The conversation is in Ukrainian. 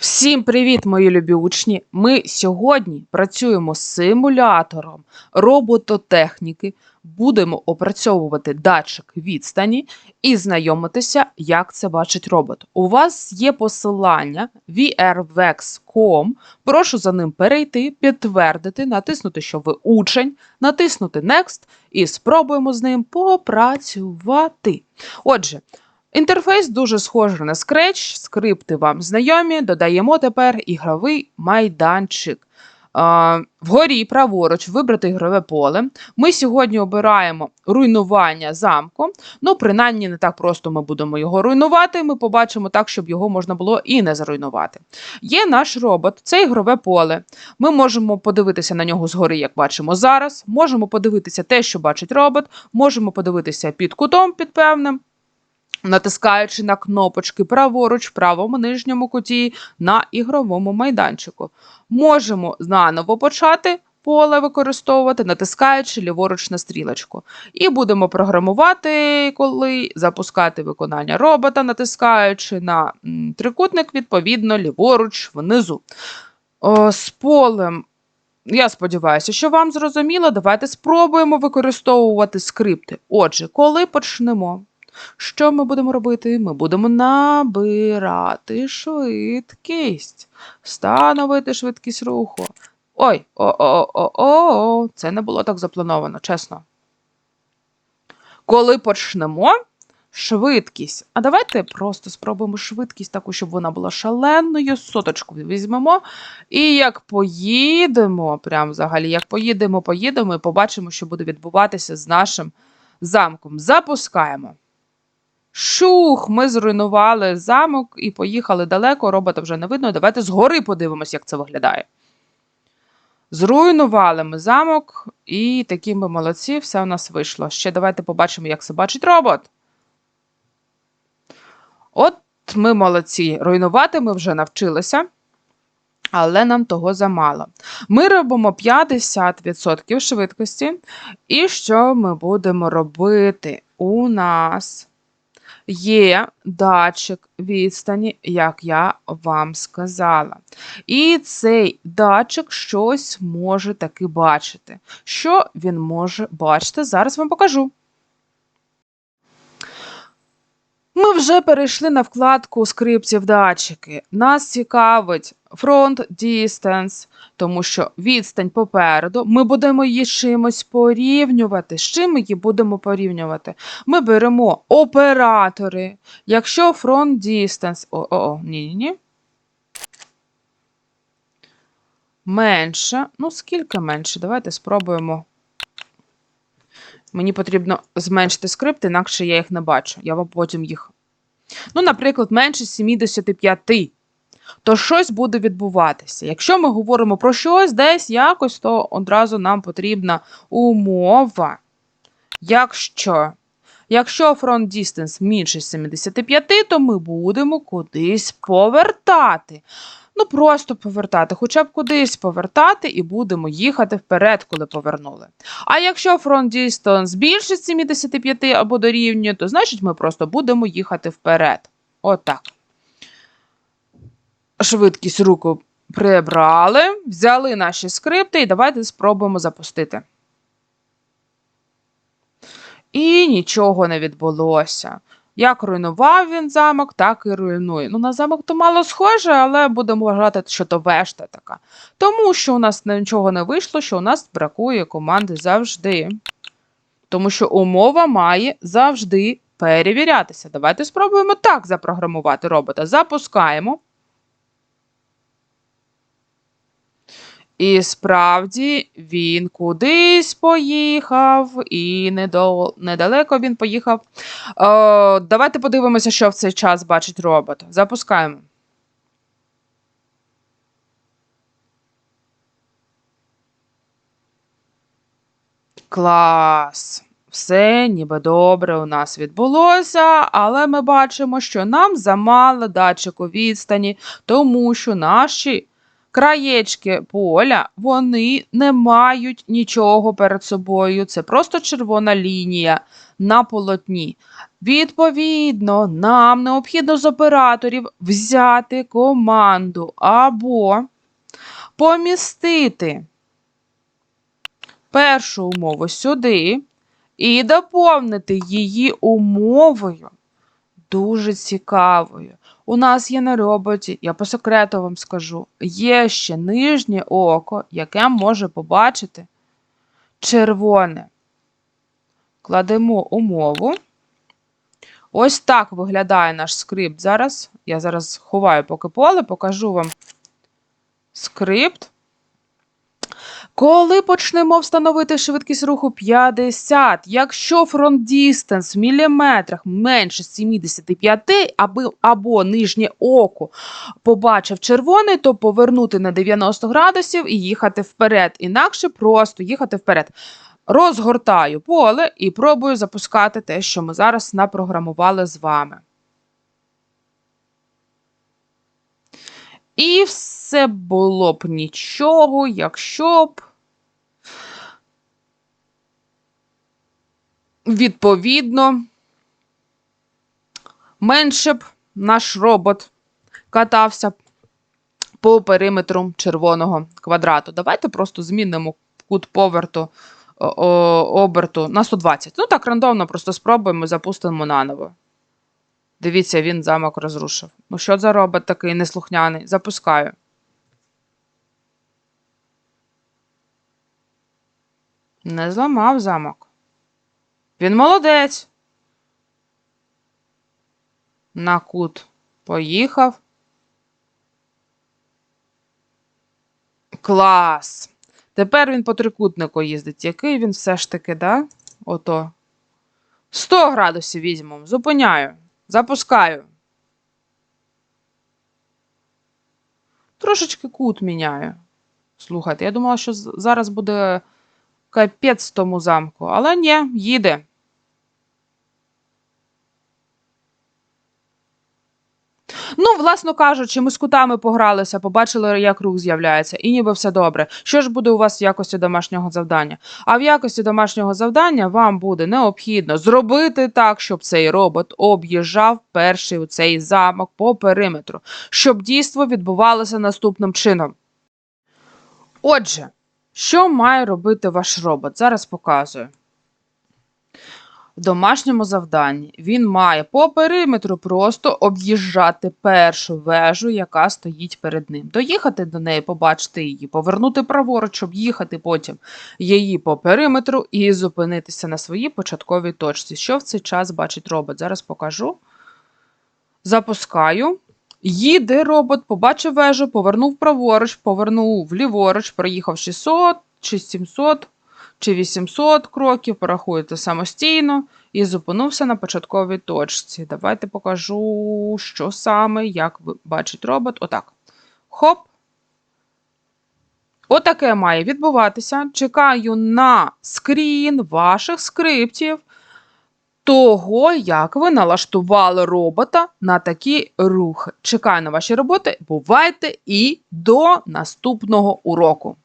Всім привіт, мої любі учні! Ми сьогодні працюємо з симулятором робототехніки, будемо опрацьовувати датчик відстані і знайомитися, як це бачить робот. У вас є посилання vrvex.com. Прошу за ним перейти, підтвердити, натиснути, що ви учень, натиснути Next і спробуємо з ним попрацювати. Отже, Інтерфейс дуже схожий на Scratch, скрипти вам знайомі, додаємо тепер ігровий майданчик. Вгорі праворуч вибрати ігрове поле. Ми сьогодні обираємо руйнування замку. Ну, принаймні, не так просто ми будемо його руйнувати. Ми побачимо так, щоб його можна було і не заруйнувати. Є наш робот, це ігрове поле. Ми можемо подивитися на нього згори, як бачимо зараз. Можемо подивитися те, що бачить робот, можемо подивитися під кутом, під певним. Натискаючи на кнопочки праворуч в правому нижньому куті на ігровому майданчику. Можемо наново почати поле використовувати, натискаючи ліворуч на стрілочку. І будемо програмувати, коли запускати виконання робота, натискаючи на трикутник, відповідно, ліворуч внизу. О, з полем. Я сподіваюся, що вам зрозуміло. Давайте спробуємо використовувати скрипти. Отже, коли почнемо? Що ми будемо робити? Ми будемо набирати швидкість, встановити швидкість руху. Ой, о-о-о-о, це не було так заплановано, чесно. Коли почнемо швидкість. А давайте просто спробуємо швидкість таку, щоб вона була шаленою. Соточку візьмемо. І як поїдемо, прям взагалі, як поїдемо, поїдемо і побачимо, що буде відбуватися з нашим замком. Запускаємо. Шух, ми зруйнували замок і поїхали далеко, робота вже не видно. Давайте згори подивимось, як це виглядає. Зруйнували ми замок, і такі ми молодці, все у нас вийшло. Ще давайте побачимо, як це бачить робот. От ми молодці. Руйнувати ми вже навчилися, але нам того замало. Ми робимо 50% швидкості. І що ми будемо робити? У нас є датчик відстані, як я вам сказала. І цей датчик щось може таки бачити. Що він може бачити? Зараз вам покажу. Ми вже перейшли на вкладку скриптів датчики. Нас цікавить front distance, тому що відстань попереду. Ми будемо її чимось порівнювати. З чим ми її будемо порівнювати? Ми беремо оператори. Якщо front distance. О-о, ні-ні-ні. Менше. Ну, скільки менше? Давайте спробуємо. Мені потрібно зменшити скрипти, інакше я їх не бачу. Я вам потім їх. Ну, наприклад, менше 75. То щось буде відбуватися. Якщо ми говоримо про щось десь якось, то одразу нам потрібна умова. Якщо Якщо front distance менше 75, то ми будемо кудись повертати. Ну, просто повертати, хоча б кудись повертати, і будемо їхати вперед, коли повернули. А якщо front distance більше 75 або дорівнює, то значить ми просто будемо їхати вперед. Отак. Швидкість руку прибрали, взяли наші скрипти і давайте спробуємо запустити. І нічого не відбулося. Як руйнував він замок, так і руйнує. Ну, на замок то мало схоже, але будемо вважати, що то вешта така. Тому що у нас нічого не вийшло, що у нас бракує команди завжди. Тому що умова має завжди перевірятися. Давайте спробуємо так запрограмувати робота. Запускаємо. І справді він кудись поїхав, і недалеко він поїхав. О, давайте подивимося, що в цей час бачить робот. Запускаємо. Клас. Все ніби добре у нас відбулося, але ми бачимо, що нам замало датчику відстані, тому що наші Краєчки поля, вони не мають нічого перед собою. Це просто червона лінія на полотні. Відповідно, нам необхідно з операторів взяти команду або помістити першу умову сюди і доповнити її умовою дуже цікавою. У нас є на роботі, я по секрету вам скажу, є ще нижнє око, яке може побачити червоне. Кладемо умову. Ось так виглядає наш скрипт зараз. Я зараз ховаю поки поле, покажу вам скрипт. Коли почнемо встановити швидкість руху 50, якщо фронт дістанс в міліметрах менше 75, або, або нижнє око побачив червоний, то повернути на 90 градусів і їхати вперед. Інакше просто їхати вперед. Розгортаю поле і пробую запускати те, що ми зараз напрограмували з вами. І все було б нічого, якщо б. Відповідно, менше б наш робот катався по периметру червоного квадрату. Давайте просто змінимо кут поверту оберту на 120. Ну так, рандомно просто спробуємо, запустимо наново. Дивіться, він замок розрушив. Ну, що за робот такий неслухняний? Запускаю. Не зламав замок. Він молодець. На кут поїхав. Клас. Тепер він по трикутнику їздить. Який він все ж таки, да? Ото. 100 градусів візьмемо. Зупиняю. Запускаю. Трошечки кут міняю. Слухайте, я думала, що зараз буде капець тому замку, але ні, їде. Ну, власно кажучи, ми з кутами погралися, побачили, як рух з'являється, і ніби все добре. Що ж буде у вас в якості домашнього завдання? А в якості домашнього завдання вам буде необхідно зробити так, щоб цей робот об'їжджав перший у цей замок по периметру, щоб дійство відбувалося наступним чином. Отже, що має робити ваш робот? Зараз показую. В домашньому завданні він має по периметру просто об'їжджати першу вежу, яка стоїть перед ним. Доїхати до неї, побачити її, повернути праворуч, об'їхати потім її по периметру і зупинитися на своїй початковій точці. Що в цей час бачить робот? Зараз покажу. Запускаю. Їде робот, побачив вежу, повернув праворуч, повернув ліворуч, проїхав 600 чи 700 чи 800 кроків, порахуєте самостійно, і зупинився на початковій точці. Давайте покажу, що саме, як бачить робот. Отак. Хоп. Отаке має відбуватися. Чекаю на скрін ваших скриптів того, як ви налаштували робота на такі рухи. Чекаю на ваші роботи. Бувайте і до наступного уроку.